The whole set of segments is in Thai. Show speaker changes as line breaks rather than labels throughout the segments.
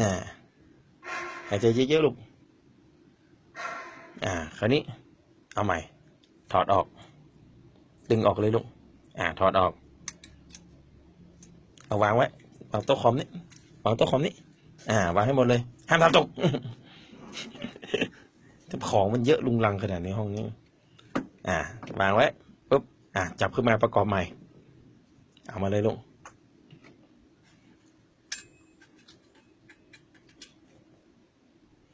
อ่าหายใจเยอะๆลูกอ่า คราวนี้ เอาใหม่ ถอดออก ดึงออกเลยลูก อ่า ถอดออก เอาวางไว้วางโต๊ะคอมนี้วางโต๊ะคอมนี้อ่า วางให้หมดเลย ห้ามทำตกแต่ของมันเยอะลุงลังขนาดในห้องนี้ อ่า วางไว้ปุ๊บ อ่า จับขึ้นมาประกอบใหม่ เอามาเลยลูก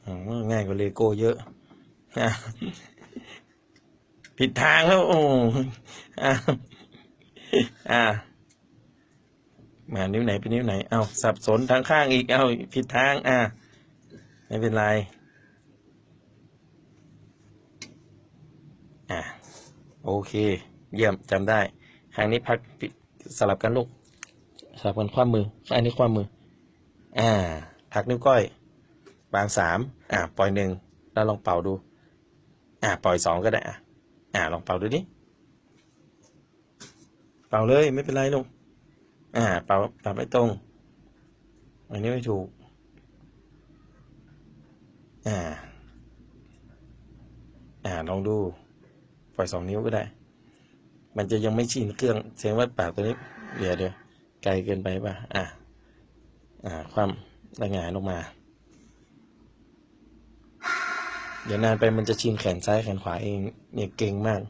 อ๋อ ง่ายกว่าเลโก้เยอะผิดทางแล้ว โอ้อะอะมานิ้วไหนเป็นนิ้วไหน เอาสับสนทางข้างอีก เอาผิดทาง อะไม่เป็นไร อะโอเค เยี่ยมจำได้ ครั้งนี้พักสลับกันลูก สลับกันความมือ อันนี้ความมือ อ่า พักนิ้วก้อย วางสามอ่าปล่อยหนึ่งแล้วลองเป่าดู อ่าปล่อยสองก็ได้อะอ่าลองเป่าดูดิเป่าเลยไม่เป็นไรลูกอ่าเป่าเป่าไม่ตรง อันนี้ไม่ถูก อ่า อ่าลองดู ปล่อยสองนิ้วก็ได้ มันจะยังไม่ชินเครื่องแสดงว่าปากตัวนี้เดี๋ยวเดี๋ยวไกลเกินไปป่ะ อ่าอ่า ความระงายลงมา เดี๋ยวนานไปมันจะชินแขนซ้ายแขนขวาเอง เนี่ยเก่งมาก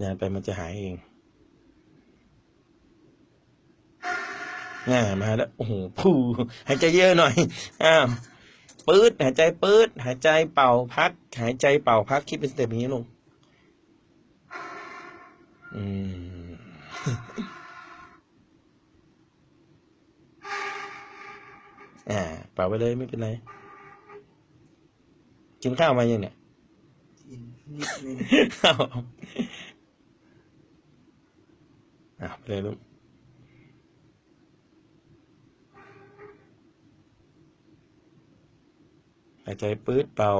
นานไปมันจะหายเองง่ามาแล้วโอ้โหพูหายใจเยอะหน่อยอ้าวปื๊ดหายใจปื๊ดหายใจเป่าพัก หายใจเป่าพักคิดเป็นสเต็ปอย่างนี้ลงอืมอ่าเป่าไปเลยไม่เป็นไร กินข้าวมายังเนี่ย
กินนิดนึง
เอาอะไปเลยลูกหายใจปื๊ดเป่า